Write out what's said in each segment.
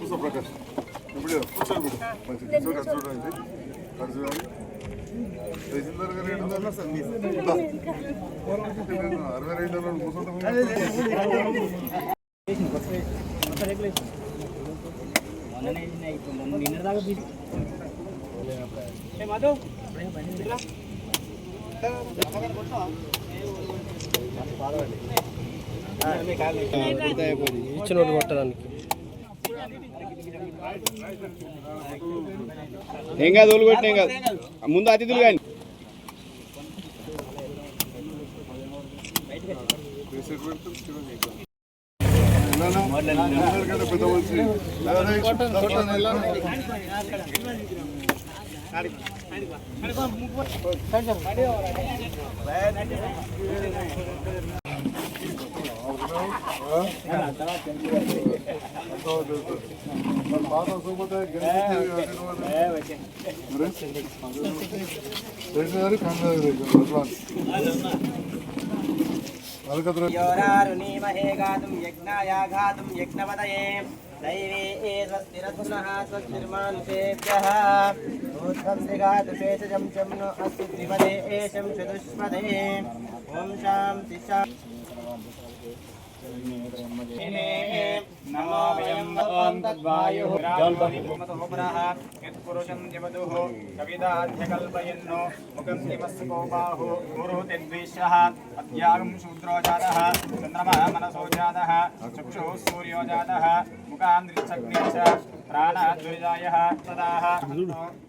కూర్చో ప్రకాష్ ఇప్పుడు కూర్చోండి మీరు మంచిగా కూర్చోండి అటు చూడండి అటు చూడండి తహసీల్దార్ గారు ఏంటి ఉన్నారు సార్ నేను అరవై రెండు వందలు కూర్చుంటాము ఇచ్చిన కొట్టడానికి. ఏం కాదు ఓలు ఏం కాదు. ముందు అతిథులు కానీ. అందరికంటే కంగారు మనిషి కొట్టండి, వెళ్ళండి. మన పాత సోపత గణపతి గారు కంగారు योरारुणीमहे गातुं यज्ञाया घातुं यज्ञपतये दैवे स्वस्तिरत्नः स्वस्तिर्मानुषेभ्यः ऊर्ध्वं गातुषे च जं चं नो अस्तु त्रिपदे एषं चतुष्पदे ॐ शान्ति नमो वयं वत्वं तद्वायुः राजोनिपुमतोपरः यत्पुरुषं जवदुः कविदाध्यकल्पयन्नो मुखं दिवस्य कोपाहु गुरुतिद्विषः अद्यागं शूद्रो जातः चन्द्रमः मनसो जातः चक्षुः सूर्यो जातः मुखान्द्रिचग्ने च प्राणद्विजायः सदाः आदित्यवर्णं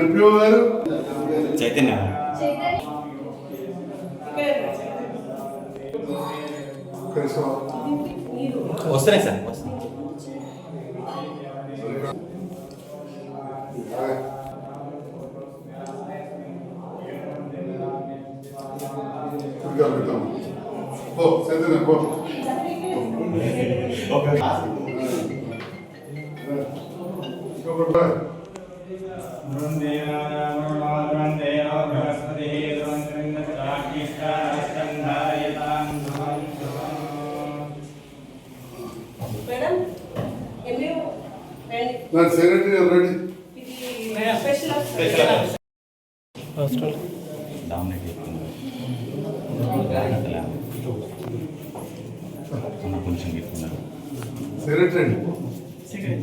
ఎంపీఓ గారు? చైతన్య. వస్తున్నాయి సార్ ఇంకా ఎంఏ రండి నా సెక్రటరీ గారు రెడీ ఇది స్పెషల్ ఆఫీసర్ డామినేట్ చెప్తున్నారు జాగ్రత్తలా అన్న కొంచెం చెప్తున్నారు సెక్రటరీ అండి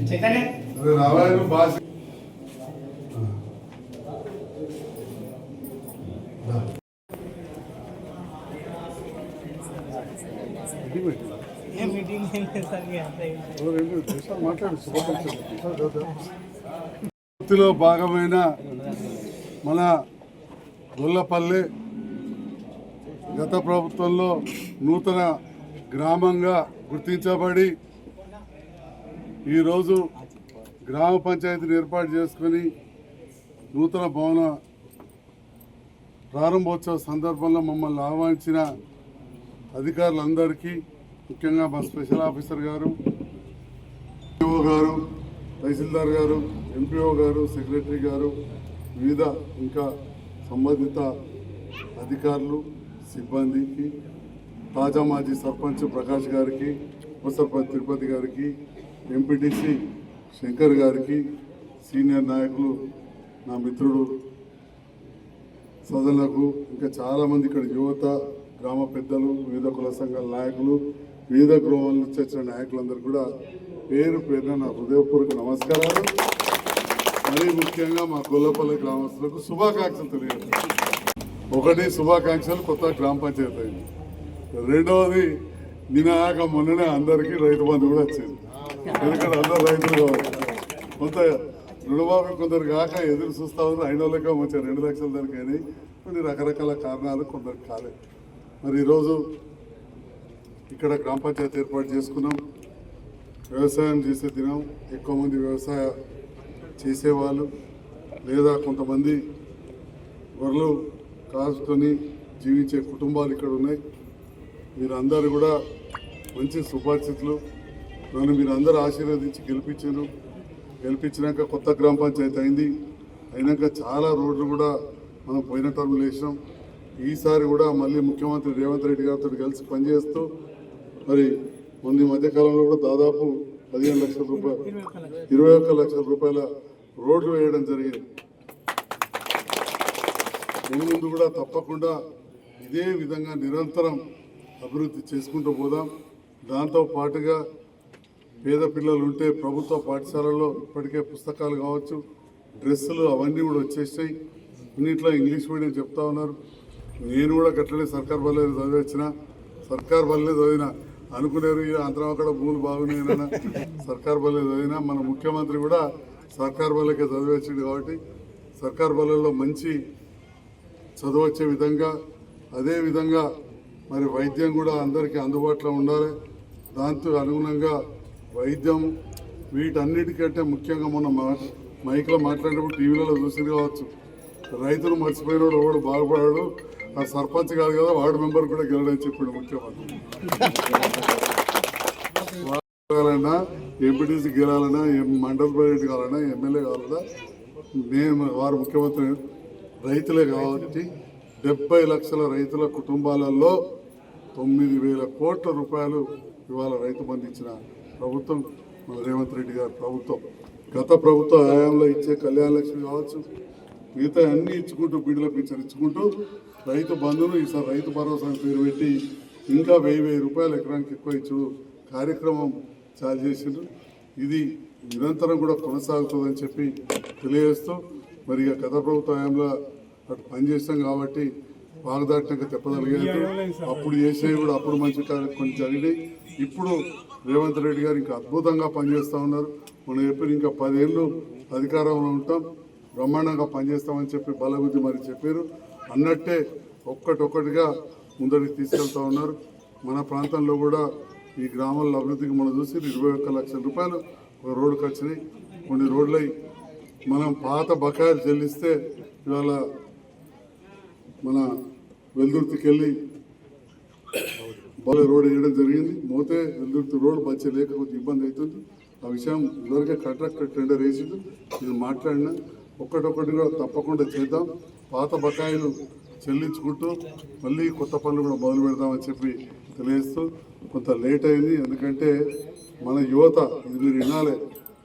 చైతన్య అదే రావాయన భాష వృత్తిలో భాగమైన మన గొల్లపల్లి గత ప్రభుత్వంలో నూతన గ్రామంగా గుర్తించబడి ఈరోజు గ్రామ పంచాయతీని ఏర్పాటు చేసుకొని నూతన భవన ప్రారంభోత్సవ సందర్భంలో మమ్మల్ని ఆహ్వానించిన అధికారులందరికీ ముఖ్యంగా మా స్పెషల్ ఆఫీసర్ గారు ఎంపీఓ గారు తహసీల్దార్ గారు ఎంపీఓ గారు సెక్రటరీ గారు వివిధ ఇంకా సంబంధిత అధికారులు సిబ్బందికి తాజా మాజీ సర్పంచ్ ప్రకాష్ గారికి ఉప సర్పంచ్ తిరుపతి గారికి ఎంపీటీసీ శంకర్ గారికి సీనియర్ నాయకులు నా మిత్రుడు సదనకు ఇంకా చాలామంది ఇక్కడ యువత గ్రామ పెద్దలు వివిధ కుల సంఘాల నాయకులు వివిధ గృహాల నుంచి వచ్చిన నాయకులందరూ కూడా పేరు పేరున నా హృదయపూర్వక నమస్కారాలు. మరీ ముఖ్యంగా మా గొల్లపల్లి గ్రామస్తులకు శుభాకాంక్షలు తెలియజేస్తాను. ఒకటి శుభాకాంక్షలు కొత్త గ్రామ పంచాయతీ అయింది. రెండవది నినాక మొన్ననే అందరికీ రైతు బంధు కూడా వచ్చింది. ఎందుకంటే అందరు రైతులు కావాలి కొంత రుణమాఫీ కొందరు కాక ఎదురు చూస్తా ఉన్నారు. ఐదు లెక్క మంచిగా రెండు లక్షల దానికి అయినాయి. కొన్ని రకరకాల కారణాలు కొందరు కాలేదు. మరి ఈరోజు ఇక్కడ గ్రామ పంచాయతీ ఏర్పాటు చేసుకున్నాం. వ్యవసాయం చేసే దినం ఎక్కువ మంది వ్యవసాయ చేసేవాళ్ళు లేదా కొంతమంది గొర్రెలు కాసుకొని జీవించే కుటుంబాలు ఇక్కడ ఉన్నాయి. మీరందరూ కూడా మంచి సుపరిస్థితులు నన్ను మీరందరూ ఆశీర్వదించి గెలిపించారు. గెలిపించినాక కొత్త గ్రామ పంచాయతీ అయింది. అయినాక చాలా రోడ్లు కూడా మనం పోయిన టర్ములు వేసినాం ఈసారి కూడా మళ్ళీ ముఖ్యమంత్రి రేవంత్ రెడ్డి గారితో కలిసి పనిచేస్తూ మరి మొన్న ఈ మధ్యకాలంలో కూడా దాదాపు పదిహేను లక్షల రూపాయలు ఇరవై ఒక్క లక్షల రూపాయల రోడ్లు వేయడం జరిగింది. ముందు ముందు కూడా తప్పకుండా ఇదే విధంగా నిరంతరం అభివృద్ధి చేసుకుంటూ పోదాం. దాంతో పాటుగా పేద పిల్లలు ఉంటే ప్రభుత్వ పాఠశాలల్లో ఇప్పటికే పుస్తకాలు కావచ్చు డ్రెస్సులు అవన్నీ కూడా వచ్చేసాయి. ఇన్నిట్లో ఇంగ్లీష్ మీడియం చెప్తా ఉన్నారు. నేను కూడా గట్లనే సర్కార్ బల్లే చదివచ్చిన సర్కార్ బల్లే చదివిన అనుకునేరు ఇక అంతరం అక్కడ భూములు బాగున్నాయన సర్కార్ బల్లె చదివినా మన ముఖ్యమంత్రి కూడా సర్కార్ బల్లకే చదివచ్చింది కాబట్టి సర్కార్ బల్లెల్లో మంచి చదవచ్చే విధంగా అదే విధంగా మరి వైద్యం కూడా అందరికీ అందుబాటులో ఉండాలి. దాంతో అనుగుణంగా వైద్యం వీటన్నిటికంటే ముఖ్యంగా మొన్న మా మైక్లో మాట్లాడినప్పుడు టీవీలలో చూసింది కావచ్చు. రైతులు మర్చిపోయినోడు వాడు బాగుపడాడు. ఆ సర్పంచ్ కాదు కదా వార్డు మెంబర్ కూడా గెలడని చెప్పాడు ముఖ్యమంత్రి. గెలాలన్నా ఎంపీటీసీ గెలాలన్నా ఎం- మండల ప్రెసిడెంట్ కావాలన్నా ఎమ్మెల్యే కావాలన్నా నేను వారు ముఖ్యమంత్రి రైతులే కాబట్టి డెబ్బై లక్షల రైతుల కుటుంబాలలో తొమ్మిది వేల కోట్ల రూపాయలు ఇవాళ రైతు బంధించిన ప్రభుత్వం మన రేవంత్ రెడ్డి గారి ప్రభుత్వం. గత ప్రభుత్వ హయాంలో ఇచ్చే కళ్యాణ లక్ష్మి కావచ్చు మిగతా అన్నీ ఇచ్చుకుంటూ బిడ్డల పింఛన్ ఇచ్చుకుంటూ రైతు బంధును ఈసారి రైతు భరోసా పేరు పెట్టి ఇంకా వెయ్యి వెయ్యి రూపాయలు ఎకరానికి ఎక్కువ ఇచ్చుడు కార్యక్రమం చాలు చేసిండ్రు. ఇది నిరంతరం కూడా కొనసాగుతుందని చెప్పి తెలియజేస్తూ మరి ఇక గత ప్రభుత్వ హయాంలో అటు పనిచేస్తాం కాబట్టి వాగ్దాటినాక చెప్పగలిగారు అప్పుడు చేసేవి కూడా అప్పుడు మంచి కొన్ని జరిగినాయి. ఇప్పుడు రేవంత్ రెడ్డి గారు ఇంకా అద్భుతంగా పనిచేస్తూ ఉన్నారు. మనం చెప్పిన ఇంకా పదేళ్ళు అధికారంలో ఉంటాం. బ్రహ్మాండంగా పనిచేస్తామని చెప్పి బలబుద్ధి మరి చెప్పారు. అన్నట్టే ఒక్కటొక్కటిగా ముందరికి తీసుకెళ్తా ఉన్నారు. మన ప్రాంతంలో కూడా ఈ గ్రామాల అభివృద్ధికి మనం చూసి ఇరవై ఒక్క లక్షల రూపాయలు ఒక రోడ్డు వచ్చినాయి. కొన్ని రోడ్లై మనం పాత బకాయిలు చెల్లిస్తే ఇవాళ మన వెల్దుర్తికి వెళ్ళి బాగా రోడ్ వేయడం జరిగింది. మోతే వెల్దుర్తి రోడ్ మంచి లేక కొంచెం ఇబ్బంది అవుతుంది. ఆ విషయం ఇదివరకే కాంట్రాక్టర్ టెండర్ వేసిండు. నేను మాట్లాడినా. ఒక్కటొక్కటిగా తప్పకుండా చేద్దాం. పాత బకాయిలు చెల్లించుకుంటూ మళ్ళీ కొత్త పనులు కూడా మొదలు పెడదామని చెప్పి తెలియజేస్తూ కొంత లేట్ అయింది. ఎందుకంటే మన యువత ఇది మీరు వినాలి.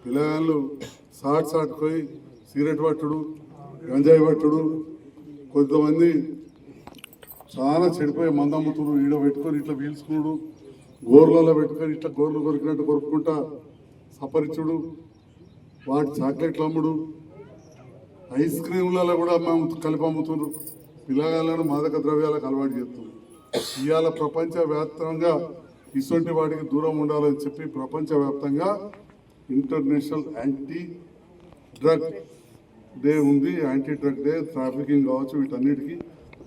పిల్లగాళ్ళు సాట్ సాట్ పోయి సిగరెట్ పట్టుడు గంజాయి పట్టుడు. కొంతమంది చాలా చెడిపోయి మందమ్ముతుడు ఈడ పెట్టుకొని ఇట్లా పీల్చుకుడు గోర్లలో పెట్టుకొని ఇట్లా గోర్లు కొరికినట్టు కొరుక్కుంటా సపరిచుడు. వాటి చాక్లెట్లు అమ్ముడు. ఐస్ క్రీమ్లలో కూడా మేము కలిపి అమ్ముతున్నారు పిల్లగాళ్ళను మాదక ద్రవ్యాలకు అలవాటు చేస్తున్నాం ఇవాళ ప్రపంచవ్యాప్తంగా ఇటువంటి వాటికి దూరం ఉండాలని చెప్పి ప్రపంచవ్యాప్తంగా ఇంటర్నేషనల్ యాంటీ డ్రగ్ డే ఉంది. యాంటీ డ్రగ్ డే ట్రాఫికింగ్ కావచ్చు వీటన్నిటికీ.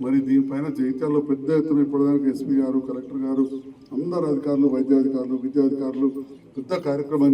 మరి దీనిపైన జగిత్యాలలో పెద్ద ఎత్తున ఇప్పటిదానికి ఎస్పీ గారు కలెక్టర్ గారు అందరు అధికారులు వైద్యాధికారులు విద్యాధికారులు పెద్ద కార్యక్రమం